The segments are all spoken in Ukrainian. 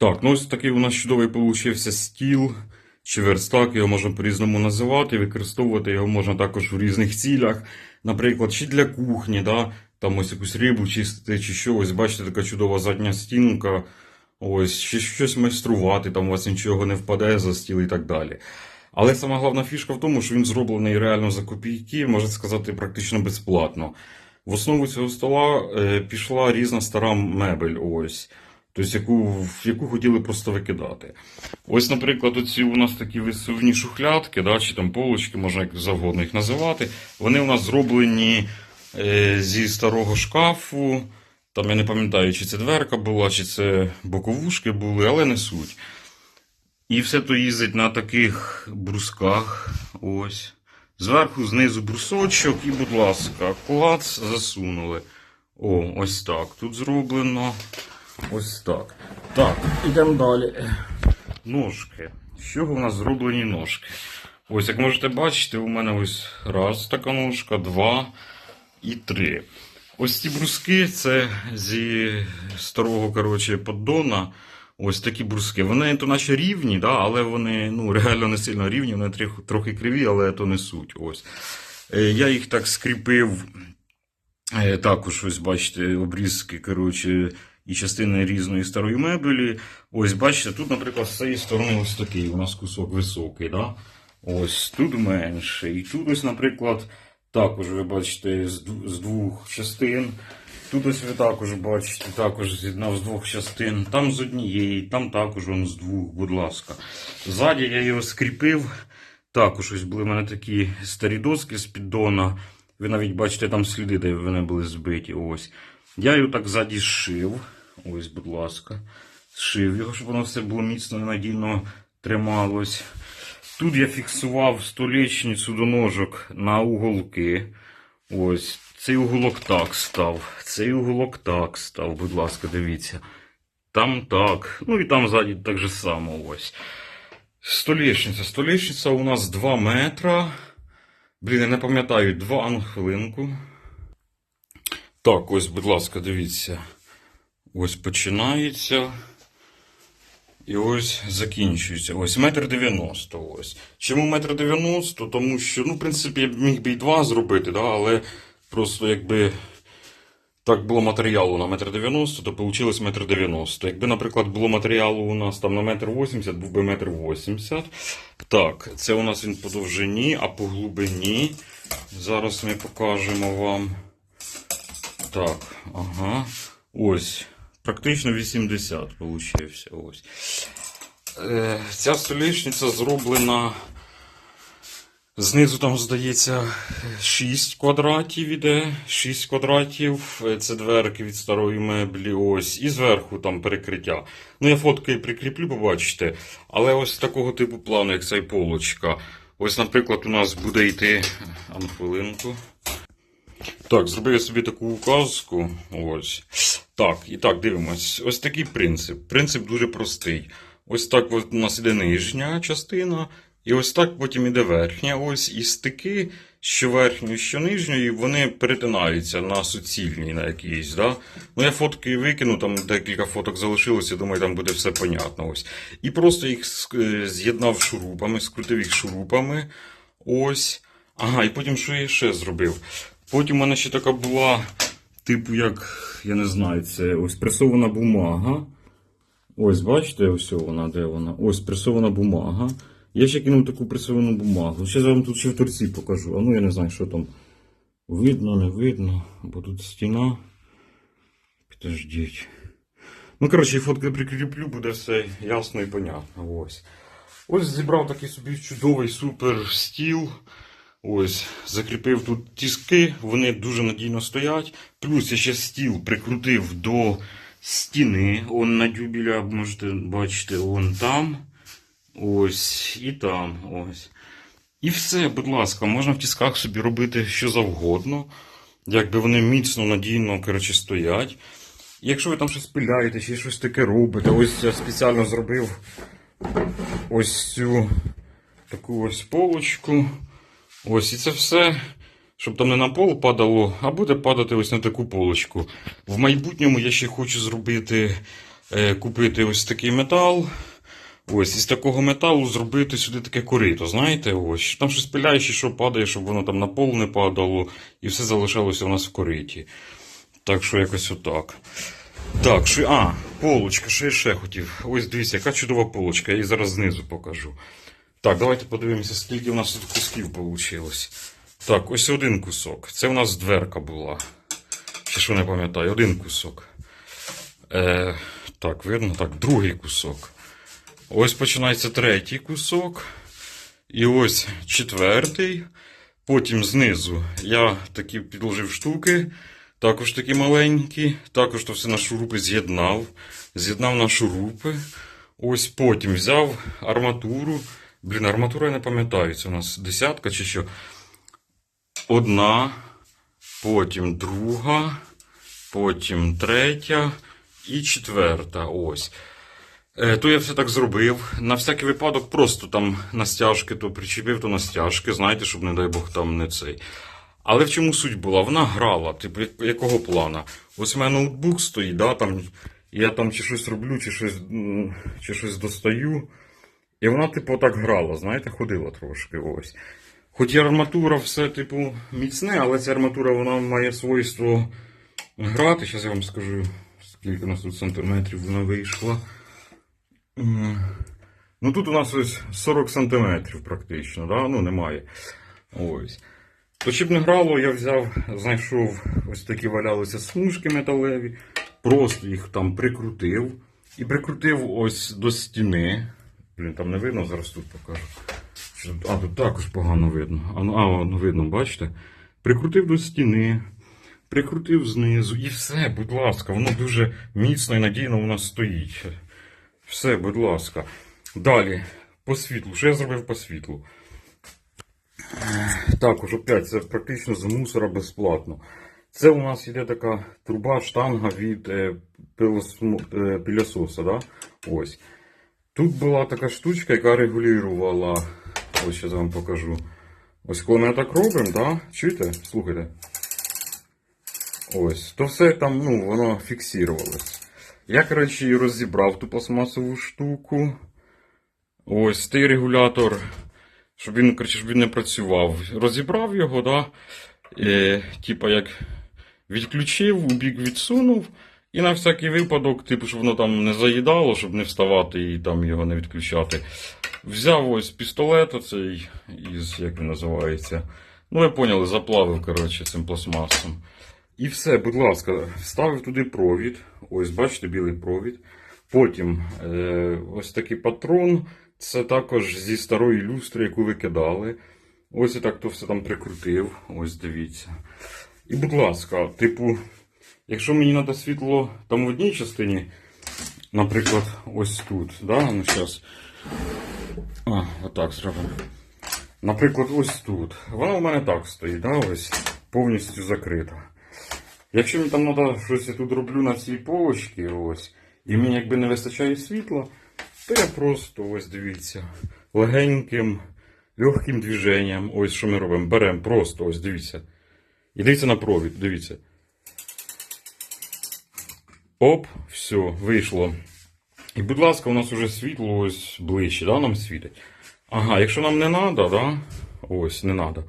Так, ну ось такий у нас чудовий получився стіл чи верстак, його можна по-різному називати, використовувати його можна також в різних цілях. Наприклад, чи для кухні, да? там ось якусь рибу чистити, чи що, ось бачите, така чудова задня стінка, ось, чи щось майструвати, там у вас нічого не впаде за стіл і так далі. Але сама головна фішка в тому, що він зроблений реально за копійки, можна сказати, практично безплатно. В основу цього стола е, пішла різна стара мебель, ось. Тобто, яку, яку хотіли просто викидати. Ось, наприклад, оці у нас такі висувні шухлядки, да, чи там полочки, можна як завгодно їх називати. Вони у нас зроблені е, зі старого шкафу. Там я не пам'ятаю, чи це дверка була, чи це боковушки були, але не суть. І все то їздить на таких брусках. Ось. Зверху, знизу брусочок, і, будь ласка, клац засунули. О, ось так. Тут зроблено. Ось так. Так, ідемо далі. Ножки. З чого в нас зроблені ножки? Ось, як можете бачити, у мене ось раз така ножка, два і три. Ось ці бруски це зі старого коротше, поддона. Ось такі бруски. Вони то наче рівні, да, але вони ну, реально не сильно рівні, вони трохи, трохи криві, але то не суть. Ось. Е, Я їх так скріпив. Е, Також, ось бачите, обрізки, коротше, і частини різної старої мебелі. Ось, бачите, тут, наприклад, з цієї сторони ось такий у нас кусок високий. Да? Ось тут менше. І тут, ось, наприклад, також ви бачите з, двох частин. Тут ось ви також бачите, також з'єднав з двох частин. Там з однієї, там також вон з двох, будь ласка. Ззаді я його скріпив. Також ось були в мене такі старі доски з піддона. Ви навіть бачите там сліди, де вони були збиті. Ось. Я його так ззаді зшив. Ось, будь ласка. Зшив його, щоб воно все було міцно і надійно трималось. Тут я фіксував столічницю до ножок на уголки. Ось. Цей уголок так став. Цей уголок так став. Будь ласка, дивіться. Там так. Ну і там ззаді так же само. Ось. Столішниця. Столішниця у нас 2 метра. Блін, я не пам'ятаю, 2 а ну хвилинку. Так, ось, будь ласка, дивіться. Ось починається. І ось закінчується. Ось метр дев'яносто. Ось. Чому метр дев'яносто? Тому що, ну, в принципі, я міг би і два зробити, да, але просто якби так було матеріалу на метр дев'яносто, то вийшло метр дев'яносто. Якби, наприклад, було матеріалу у нас там на метр вісімдесят, був би метр вісімдесят. Так, це у нас він по довжині, а по глибині. Зараз ми покажемо вам. Так, ага. Ось. Практично 80 получився. Ось. Е, ця столішниця зроблена. Знизу там, здається, 6 квадратів іде. 6 квадратів. Е, Це дверки від старої меблі. Ось. І зверху там перекриття. Ну, я фотки прикріплю, побачите. Але ось такого типу плану, як ця полочка. Ось, наприклад, у нас буде йти. А хвилинку. Так, зробив я собі таку указку. Ось. Так, і так, дивимось. Ось такий принцип. Принцип дуже простий. Ось так от у нас іде нижня частина, і ось так потім іде верхня. Ось і стики, що верхньої, що нижньої, вони перетинаються на суцільній на якійсь. Да? Ну, я фотки викину, там декілька фоток залишилося, думаю, там буде все понятно. Ось. І просто їх е, з'єднав шурупами, скрутив їх шурупами. Ось. Ага, і потім що я ще зробив? Потім у мене ще така була, типу, як, я не знаю, це ось пресована бумага. Ось, бачите, ось вона, де вона? Ось пресована бумага. Я ще кинув таку пресовану бумагу. Ще вам тут ще в торці покажу. А ну я не знаю, що там. Видно, не видно, бо тут стіна. Підождіть. Ну, коротше, фотки прикріплю, буде все ясно і понятно. Ось. Ось зібрав такий собі чудовий супер стіл. Ось, закріпив тут тіски, вони дуже надійно стоять. Плюс я ще стіл прикрутив до стіни. Он на дюбіля, можете бачити, он там. Ось, і там. Ось. І все, будь ласка, можна в тісках собі робити що завгодно. Якби вони міцно, надійно коротше, стоять. Якщо ви там щось пиляєте, чи щось таке робите, ось я спеціально зробив ось цю таку ось полочку. Ось і це все, щоб там не на пол падало, а буде падати ось на таку полочку. В майбутньому я ще хочу зробити е, купити ось такий метал. Ось із такого металу зробити сюди таке корито. Знаєте, ось там щось пиляючи, що падає, щоб воно там на пол не падало, і все залишалося у нас в кориті. Так що якось отак. Так, що, а, полочка, що я ще хотів. Ось дивіться, яка чудова полочка, я її зараз знизу покажу. Так, давайте подивимося, скільки у нас тут кусків вийшло. Так, ось один кусок. Це у нас дверка була. Чи що не пам'ятаю, один кусок. Е, так, видно, так, другий кусок. Ось починається третій кусок. І ось четвертий. Потім знизу я такі підложив штуки, також такі маленькі. Також то все на шурупи з'єднав. З'єднав на шурупи. Ось потім взяв арматуру. Блін, арматура я не пам'ятаю, це у нас десятка чи що. Одна, потім друга, потім третя і четверта. Ось. Е, То я все так зробив. На всякий випадок просто там на стяжки, то причепив, то на стяжки, знаєте, щоб, не дай Бог, там не цей. Але в чому суть була? Вона грала, типу, якого плана? Ось у мене ноутбук стоїть, да, там, я там чи щось роблю, чи щось, чи щось достаю. І вона, типу, так грала, знаєте, ходила трошки. ось. Хоч і арматура все, типу, міцне, але ця арматура вона має свойство грати. Зараз я вам скажу, скільки у нас тут сантиметрів вона вийшла. Ну тут у нас ось 40 сантиметрів практично, да? ну немає. Ось. То щоб не грало, я взяв, знайшов ось такі валялися смужки металеві, просто їх там прикрутив. І прикрутив ось до стіни. Блін, там не видно, зараз тут покажу. А, тут також погано видно. А, ну, а воно видно, бачите? Прикрутив до стіни, прикрутив знизу і все, будь ласка, воно дуже міцно і надійно у нас стоїть. Все, будь ласка. Далі, по світлу. Що я зробив по світлу? Також, опять, це практично з мусора безплатно. Це у нас йде така труба, штанга від е, е, пилососа. Да? Ось. Тут була така штучка, яка регулювала. Ось зараз вам покажу. Ось коли ми так робимо, да? чуєте? Слухайте. Ось, то все там, ну, воно фіксувалось. Я, коротше, розібрав ту пластмасову штуку. Ось той регулятор, щоб він, коротше, щоб він не працював. Розібрав його, да? Е, типа як відключив, у бік відсунув. І на всякий випадок, типу, щоб воно там не заїдало, щоб не вставати і там його не відключати. Взяв ось пістолет оцей із, як він називається. Ну, ви поняли, заплавив, коротше, цим пластмасом. І все, будь ласка, вставив туди провід. Ось, бачите, білий провід. Потім е, ось такий патрон. Це також зі старої люстри, яку ви кидали. Ось і так то все там прикрутив. Ось дивіться. І, будь ласка, типу, якщо мені треба світло там в одній частині, наприклад, ось тут, да? ну зараз. А, отак зробимо. Наприклад, ось тут. Вона у мене так стоїть, да? ось повністю закрита. Якщо мені там треба щось я тут роблю на цій полочці, ось, і мені якби не вистачає світла, то я просто ось дивіться, легеньким, легким движенням, ось що ми робимо, беремо просто ось дивіться. І дивіться на провід, дивіться. Оп, все, вийшло. І, будь ласка, у нас уже світло ось ближче, да, нам світить. Ага, якщо нам не треба, да? ось, не треба.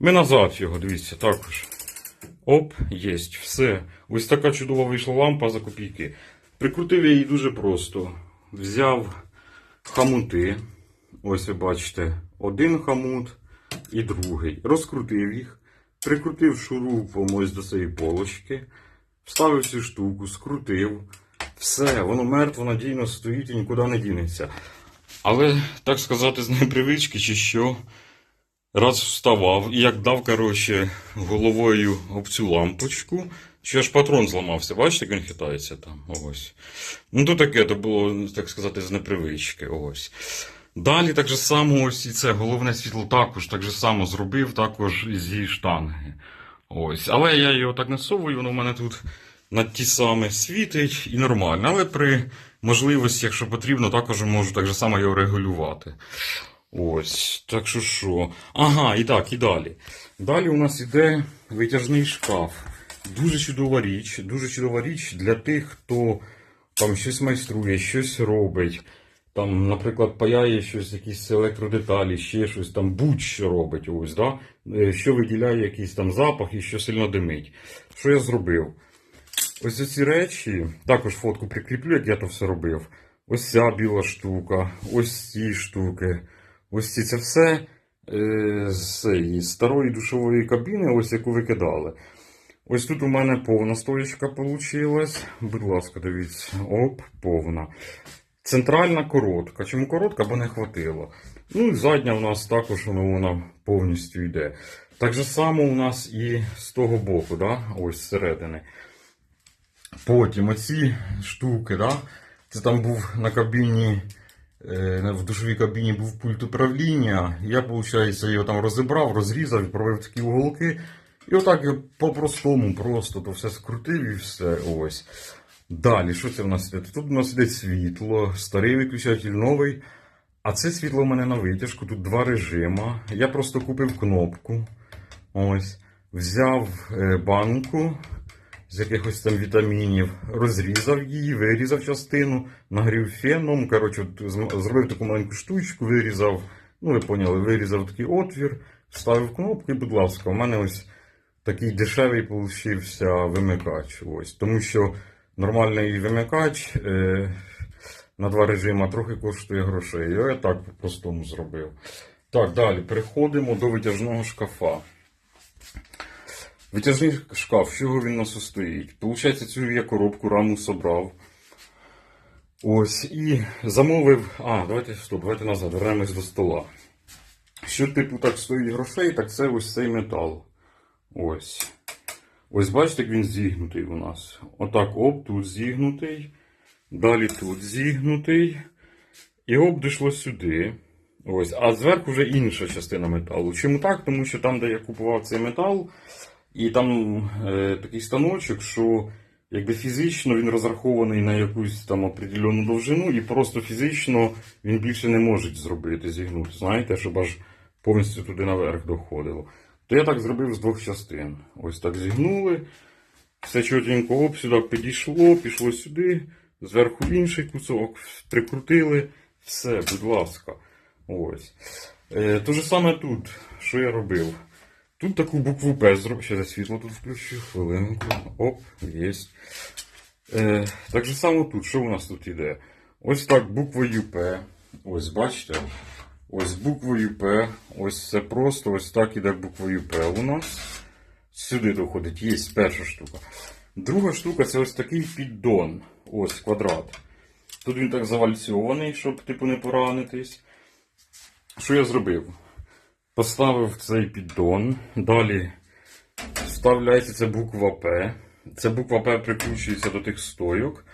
Ми назад його, дивіться, також. Оп, єсть, все. Ось така чудова вийшла лампа за копійки. Прикрутив я її дуже просто. Взяв хамути. Ось ви бачите, один хамут і другий. Розкрутив їх, прикрутив шурупом ось до цієї полочки, вставив цю штуку, скрутив. Все, воно мертво надійно стоїть і нікуди не дінеться. Але, так сказати, з непривички чи що, раз вставав і як дав, коротше, головою об цю лампочку, що аж патрон зламався. Бачите, як він хитається там. Ось. Ну, то таке, то було, так сказати, з непривички. Ось. Далі так же само, ось і це головне світло також так же само зробив, також зі штанги. Ось. Але я його так не совую, воно в мене тут на ті саме світить і нормально. Але при можливості, якщо потрібно, також можу так же само його регулювати. Ось, так що що. Ага, і так, і далі. Далі у нас іде витяжний шкаф. Дуже чудова річ, дуже чудова річ для тих, хто там щось майструє, щось робить. Там, наприклад, паяє щось, якісь електродеталі, ще щось там будь-що робить, ось, да? Е, що виділяє якийсь там запах і що сильно димить. Що я зробив? Ось ці речі, також фотку прикріплю, як я то все робив. Ось ця біла штука, ось ці штуки, ось ці це все е, з старої душової кабіни, ось яку викидали. Ось тут у мене повна стоєчка получилась. Будь ласка, дивіться. Оп, повна. Центральна коротка. Чому коротка? Бо не хватило. Ну і задня у нас також ну, вона повністю йде. Так же само у нас і з того боку, да? ось зсередини. Потім оці штуки, да? це там був на кабіні, е, в душовій кабіні був пульт управління. Я, виходить, його там розібрав, розрізав, відправив такі уголки. І отак по-простому просто то все скрутив і все. Ось. Далі, що це в нас іде? Тут у нас іде світло, старий виключатель, новий. А це світло у мене на витяжку, тут два режима. Я просто купив кнопку. Ось. Взяв е, банку з якихось там вітамінів, розрізав її, вирізав частину, нагрів феном. Коротше, зробив таку маленьку штучку, вирізав. Ну, ви поняли, вирізав такий отвір, вставив кнопку і, будь ласка, у мене ось такий дешевий вимикач. Ось. Тому що нормальний вимикач е, на два режима трохи коштує грошей. Я так по-простому зробив. Так, далі переходимо до витяжного шкафа. Витяжний шкаф, з чого він у нас состоїть? Получається, цю я коробку раму собрав. Ось, і замовив. А, давайте стоп, давайте назад, вернемось до стола. Що, типу, так стоїть грошей, так це ось цей метал. Ось. Ось бачите, як він зігнутий у нас. Отак, оп, тут зігнутий. Далі тут зігнутий. І оп, дійшло сюди. Ось. А зверху вже інша частина металу. Чому так? Тому що там, де я купував цей метал, і там е, такий станочок, що якби фізично він розрахований на якусь там определену довжину, і просто фізично він більше не може зробити, зігнути. Знаєте, щоб аж повністю туди наверх доходило. То я так зробив з двох частин. Ось так зігнули. Все чотенько оп, сюди підійшло, пішло сюди, зверху інший кусок, прикрутили. Все, будь ласка. Ось. Е, то же саме тут, що я робив. Тут таку букву П зробив. Ще за світло тут включу, хвилинку. Оп, єсть. Е, так же само тут, що у нас тут іде? Ось так буквою П. Ось, бачите? Ось буквою П. Ось це просто ось так іде буквою П у нас. Сюди доходить, є перша штука. Друга штука це ось такий піддон. Ось квадрат. Тут він так завальцьований, щоб типу не поранитись. Що я зробив? Поставив цей піддон. Далі вставляється ця буква П. Ця буква П прикручується до тих стойок.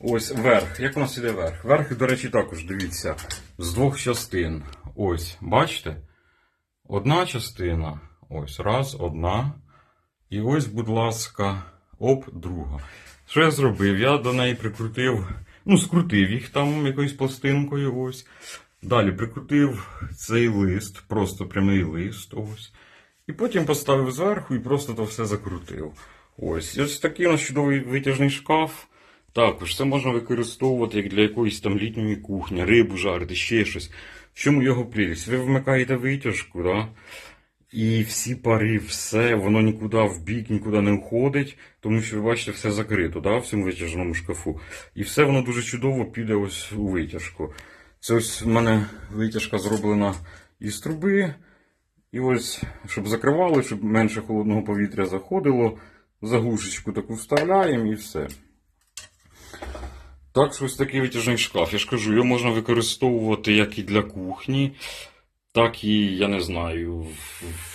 Ось верх. Як у нас іде верх? Верх, до речі, також дивіться, з двох частин. Ось, бачите? Одна частина. Ось, раз, одна. І ось, будь ласка, оп, друга. Що я зробив? Я до неї прикрутив, ну, скрутив їх там якоюсь пластинкою. Ось. Далі прикрутив цей лист, просто прямий лист. Ось. І потім поставив зверху і просто то все закрутив. Ось. Ось такий у нас чудовий витяжний шкаф. Також це можна використовувати як для якоїсь там літньої кухні, рибу жарити, ще щось. Чому його прелість? Ви вмикаєте витяжку, да? і всі пари, все, воно нікуди в бік, нікуди не уходить, тому що ви бачите, все закрито да, в цьому витяжному шкафу. І все воно дуже чудово піде ось у витяжку. Це ось в мене витяжка зроблена із труби. І ось, щоб закривали, щоб менше холодного повітря заходило, заглушечку таку вставляємо і все. Так, ось такий витяжний шкаф. Я ж кажу, його можна використовувати як і для кухні, так і, я не знаю,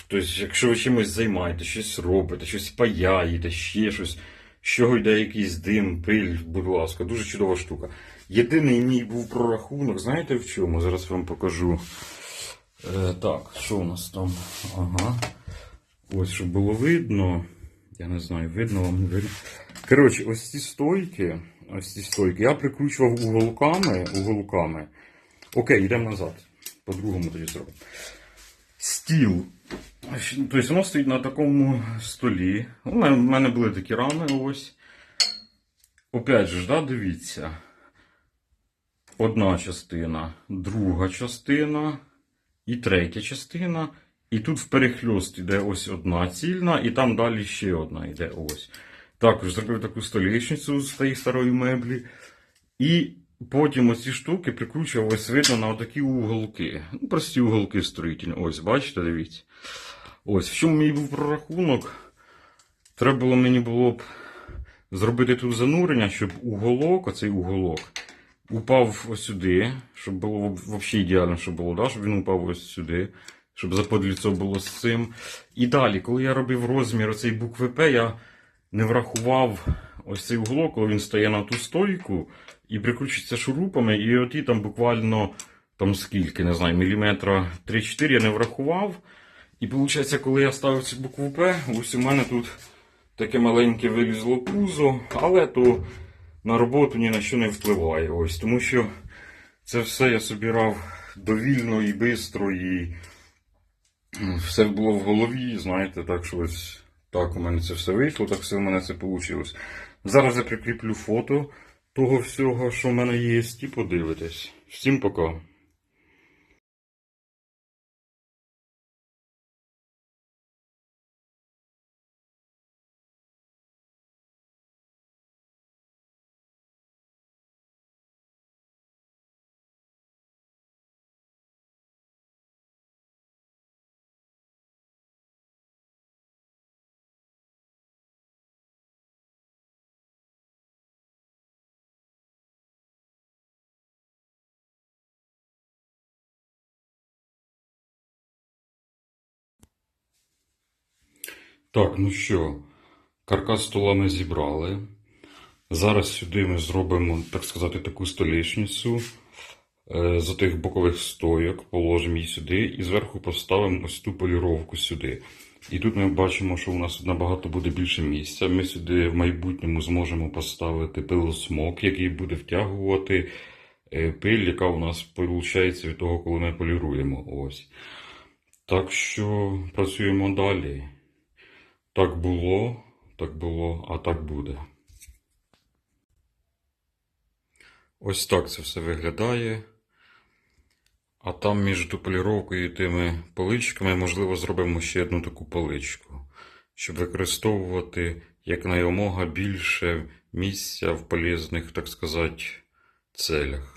тобто, якщо ви чимось займаєтесь, щось робите, щось паяєте, ще щось, чого йде якийсь дим, пиль, будь ласка, дуже чудова штука. Єдиний мій був прорахунок, знаєте в чому? Зараз вам покажу. Е, так, що у нас там? Ага. Ось, щоб було видно. Я не знаю, видно вам не видно. Коротше, ось ці стойки, ось ці стойки, я прикручував уголками, уголками. Окей, йдемо назад. По-другому тоді зробимо. Стіл. Тобто воно стоїть на такому столі. У мене, були такі рами ось. опять же, да, дивіться. Одна частина, друга частина і третя частина. І тут в перехльост йде ось одна цільна, і там далі ще одна йде ось. Також зробив таку столішницю з тієї старої меблі. І потім оці штуки прикручував ось видно на отакі уголки. Ну, прості уголки строїтельні. Ось, бачите, дивіться. Ось, в чому мій був прорахунок. Треба було мені було б зробити тут занурення, щоб уголок, оцей уголок, упав ось сюди, щоб було взагалі ідеально, щоб було, да? щоб він упав ось сюди, щоб заподліцо було з цим. І далі, коли я робив розмір оцей букви П, я не врахував ось цей уголок, коли він стає на ту стойку і прикручується шурупами, і оті там буквально там скільки, не знаю, міліметра 3-4 я не врахував. І виходить, коли я ставив цю букву П, ось у мене тут таке маленьке вилізло пузо, але то на роботу ні на що не впливає. Ось, тому що це все я собирав довільно і швидко, і все було в голові, знаєте, так що ось так у мене це все вийшло, так все у мене це вийшло. Зараз я прикріплю фото того всього, що в мене є, і подивитесь. Всім пока. Так, ну що, каркас стола ми зібрали. Зараз сюди ми зробимо, так сказати, таку столішницю е, з тих бокових стойок, положимо її сюди і зверху поставимо ось ту поліровку сюди. І тут ми бачимо, що у нас набагато буде більше місця. Ми сюди в майбутньому зможемо поставити пилосмок, який буде втягувати е, пиль, яка у нас виходить від того, коли ми поліруємо. Ось. Так що працюємо далі. Так було, так було, а так буде. Ось так це все виглядає. А там між поліровкою і тими поличками, можливо, зробимо ще одну таку поличку, щоб використовувати якнаймога більше місця в полезних, так сказати, целях.